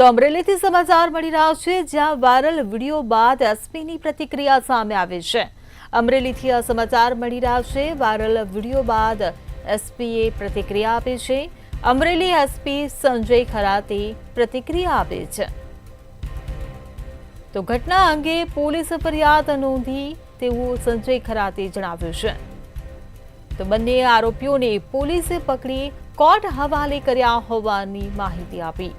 તો અમરેલીથી સમાચાર મળી રહ્યા છે, જ્યાં વાયરલ વીડિયો બાદ એસપીની પ્રતિક્રિયા સામે આવી છે. અમરેલીથી આ સમાચાર મળી રહ્યા છે, વાયરલ વીડિયો બાદ એસપીએ પ્રતિક્રિયા આપી છે. અમરેલી એસપી સંજય ખરાતે પ્રતિક્રિયા આપી છે. તો ઘટના અંગે પોલીસ ફરિયાદ નોંધી તેવું સંજય ખરાતે જણાવ્યું છે. તો બંને આરોપીઓને પોલીસે પકડી કોર્ટ હવાલે કર્યા હોવાની માહિતી આપી.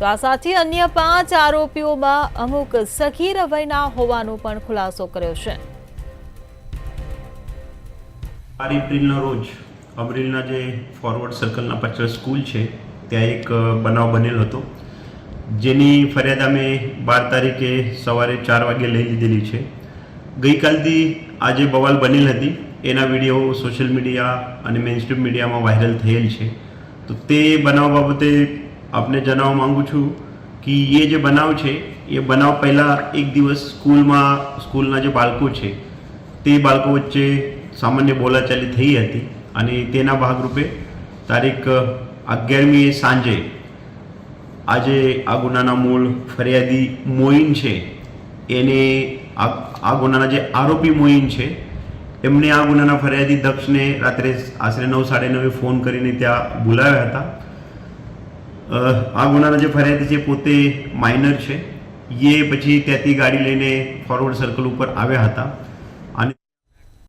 તો આ સાથે અન્ય પાંચ આરોપીઓમાં અમુક સખીર વયના હોવાનો પણ ખુલાસો કર્યો છે. બાર રોજ અમરેલીના જે ફોરવર્ડ સર્કલના પાછળ સ્કૂલ છે, ત્યાં એક બનાવ બનેલો હતો. જેની ફરિયાદ અમે બાર તારીખે સવારે ચાર વાગે લઈ લીધેલી છે. ગઈકાલથી આ જે બવાલ બનેલ હતી, એના વીડિયો સોશિયલ મીડિયા અને મેઇનસ્ટ્રીમ મીડિયામાં વાયરલ થયેલ છે. તો તે બનાવ બાબતે આપને જણાવવા માગું છું કે એ જે બનાવ છે એ બનાવ પહેલાં એક દિવસ સ્કૂલમાં, સ્કૂલના જે બાળકો છે, તે બાળકો વચ્ચે સામાન્ય બોલાચાલી થઈ હતી અને તેના ભાગરૂપે તારીખ અગિયારમી સાંજે આજે આ ગુનાના મૂળ ફરિયાદી મોઇન છે, એને આ ગુનાના જે આરોપી મોઇન છે, એમને આ ગુનાના ફરિયાદી દક્ષને રાત્રે આશરે નવ સાડે નવે ફોન કરીને ત્યાં બોલાવ્યા હતા. આ ગુનાના જે ફરિયાદી છે પોતે માઇનર છે. એ પછી ત્યાંથી ગાડી લઈને ફોરવર્ડ સર્કલ ઉપર આવ્યા હતા.